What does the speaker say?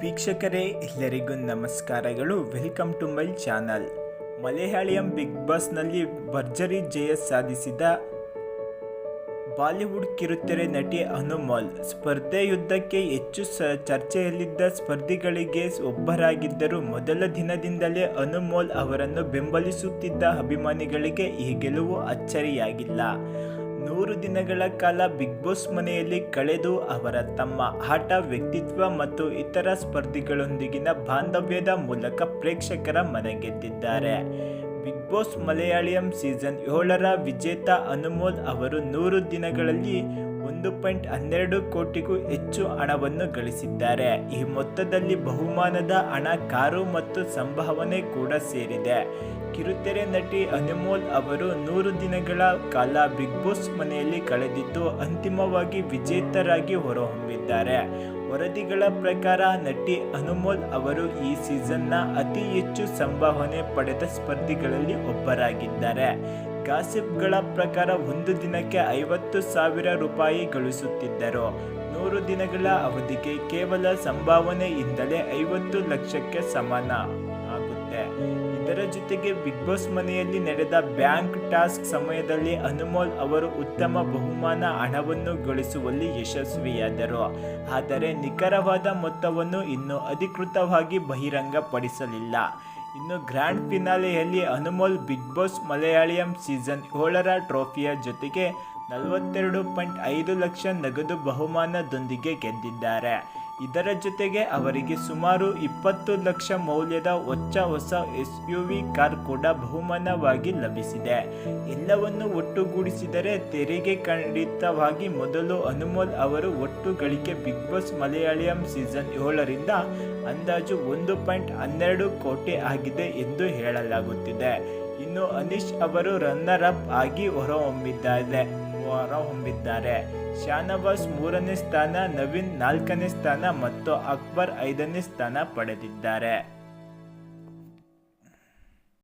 ವೀಕ್ಷಕರೇ, ಎಲ್ಲರಿಗೂ ನಮಸ್ಕಾರಗಳು. Welcome to my channel Malayalam big ಬಾಸ್ನಲ್ಲಿ ಭರ್ಜರಿ ಜಯ ಸಾಧಿಸಿದ ಬಾಲಿವುಡ್ ಕಿರುತೆರೆ ನಟಿ ಅನುಮೋಲ್. ಸ್ಪರ್ಧೆಯುದ್ದಕ್ಕೆ ಹೆಚ್ಚು ಸ, ಚರ್ಚೆಯಲ್ಲಿದ್ದ ಸ್ಪರ್ಧಿಗಳಿಗೆ ಒಬ್ಬರಾಗಿದ್ದರೂ ಮೊದಲ ದಿನದಿಂದಲೇ ಅನುಮೋಲ್ ಅವರನ್ನು ಬೆಂಬಲಿಸುತ್ತಿದ್ದ ಅಭಿಮಾನಿಗಳಿಗೆ ಈ ಗೆಲುವು ಅಚ್ಚರಿಯಾಗಿಲ್ಲ. ನೂರು ದಿನಗಳ ಕಾಲ ಬಿಗ್ ಬಾಸ್ ಮನೆಯಲ್ಲಿ ಕಳೆದು ಅವರ ತಮ್ಮ ಆಟ, ವ್ಯಕ್ತಿತ್ವ ಮತ್ತು ಇತರ ಸ್ಪರ್ಧಿಗಳೊಂದಿಗಿನ ಬಾಂಧವ್ಯದ ಮೂಲಕ ಪ್ರೇಕ್ಷಕರ ಮನಗೆದ್ದಿದ್ದಾರೆ. ಬಿಗ್ ಬಾಸ್ ಮಲಯಾಳಿಯಂ ಸೀಸನ್ ಏಳರ ವಿಜೇತ ಅನುಮೋಲ್ ಅವರು ನೂರು ದಿನಗಳಲ್ಲಿ ಒಂದು ಪಾಯಿಂಟ್ ಹನ್ನೆರಡು ಕೋಟಿಗೂ ಹೆಚ್ಚು ಹಣವನ್ನು ಗಳಿಸಿದ್ದಾರೆ. ಈ ಮೊತ್ತದಲ್ಲಿ ಬಹುಮಾನದ ಹಣ ಕಾರು ಮತ್ತು ಸಂಭಾವನೆ ಕೂಡ ಸೇರಿದೆ. ಕಿರುತೆರೆ ನಟಿ ಅನುಮೋಲ್ ಅವರು ನೂರು ದಿನಗಳ ಕಾಲ ಬಿಗ್ ಬಾಸ್ ಮನೆಯಲ್ಲಿ ಕಳೆದಿದ್ದು, ಅಂತಿಮವಾಗಿ ವಿಜೇತರಾಗಿ ಹೊರಹೊಮ್ಮಿದ್ದಾರೆ. ವರದಿಗಳ ಪ್ರಕಾರ ನಟಿ ಅನುಮೋಲ್ ಅವರು ಈ ಸೀಸನ್ನ ಅತಿ ಹೆಚ್ಚು ಸಂಭಾವನೆ ಪಡೆದ ಸ್ಪರ್ಧಿಗಳಲ್ಲಿ ಒಬ್ಬರಾಗಿದ್ದಾರೆ. ಗಾಸಿಪ್ಗಳ ಪ್ರಕಾರ ಒಂದು ದಿನಕ್ಕೆ ಐವತ್ತು ಸಾವಿರ ರೂಪಾಯಿ ಗಳಿಸುತ್ತಿದ್ದರು. ನೂರು ದಿನಗಳ ಅವಧಿಗೆ ಕೇವಲ ಸಂಭಾವನೆಯಿಂದಲೇ ಐವತ್ತು ಲಕ್ಷಕ್ಕೆ ಸಮಾನ ಆಗುತ್ತೆ. ಇದರ ಜೊತೆಗೆ ಬಿಗ್ ಬಾಸ್ ಮನೆಯಲ್ಲಿ ನಡೆದ ಬ್ಯಾಂಕ್ ಟಾಸ್ಕ್ ಸಮಯದಲ್ಲಿ ಅನುಮೋಲ್ ಅವರು ಉತ್ತಮ ಬಹುಮಾನ ಹಣವನ್ನು ಗಳಿಸುವಲ್ಲಿ ಯಶಸ್ವಿಯಾದರು. ಆದರೆ ನಿಖರವಾದ ಮೊತ್ತವನ್ನು ಇನ್ನೂ ಅಧಿಕೃತವಾಗಿ ಬಹಿರಂಗಪಡಿಸಲಿಲ್ಲ. ಇನ್ನು grand ಫಿನಾಲೆಯಲ್ಲಿ Anumol big boss Malayalam season ಏಳರ ಟ್ರೋಫಿಯ ಜೊತೆಗೆ ನಲವತ್ತೆರಡು ಪಾಯಿಂಟ್ ಐದು ಲಕ್ಷ ನಗದು ಬಹುಮಾನದೊಂದಿಗೆ ಗೆದ್ದಿದ್ದಾರೆ. ಇದರ ಜೊತೆಗೆ ಅವರಿಗೆ ಸುಮಾರು ಇಪ್ಪತ್ತು ಲಕ್ಷ ಮೌಲ್ಯದ ಹೊಚ್ಚ ಹೊಸ ಎಸ್ ಯು ವಿ ಕಾರ್ ಕೂಡ ಬಹುಮಾನವಾಗಿ ಲಭಿಸಿದೆ. ಎಲ್ಲವನ್ನು ಒಟ್ಟುಗೂಡಿಸಿದರೆ ತೆರಿಗೆ ಖಂಡಿತವಾಗಿ ಮೊದಲು ಅನುಮೋಲ್ ಅವರು ಒಟ್ಟು ಗಳಿಕೆ ಬಿಗ್ ಬಾಸ್ ಮಲಯಾಳಿಯಂ ಸೀಸನ್ ಏಳರಿಂದ ಅಂದಾಜು ಒಂದು ಪಾಯಿಂಟ್ ಹನ್ನೆರಡು ಕೋಟಿ ಆಗಿದೆ ಎಂದು ಹೇಳಲಾಗುತ್ತಿದೆ. ಇನ್ನು ಅನೀಶ್ ಅವರು ರನ್ನರ್ ಅಪ್ ಆಗಿ ಹೊರಹೊಮ್ಮಿದ್ದಾರೆ. ಹೊರಹೊಮ್ಮಿದ್ದಾರೆ ಶಾನವಾಸ್ ಮೂರನೇ ಸ್ಥಾನ ನವೀನ್ ನಾಲ್ಕನೇ ಸ್ಥಾನ ಮತ್ತು ಅಕ್ಬರ್ ಐದನೇ ಸ್ಥಾನ ಪಡೆದಿದ್ದಾರೆ.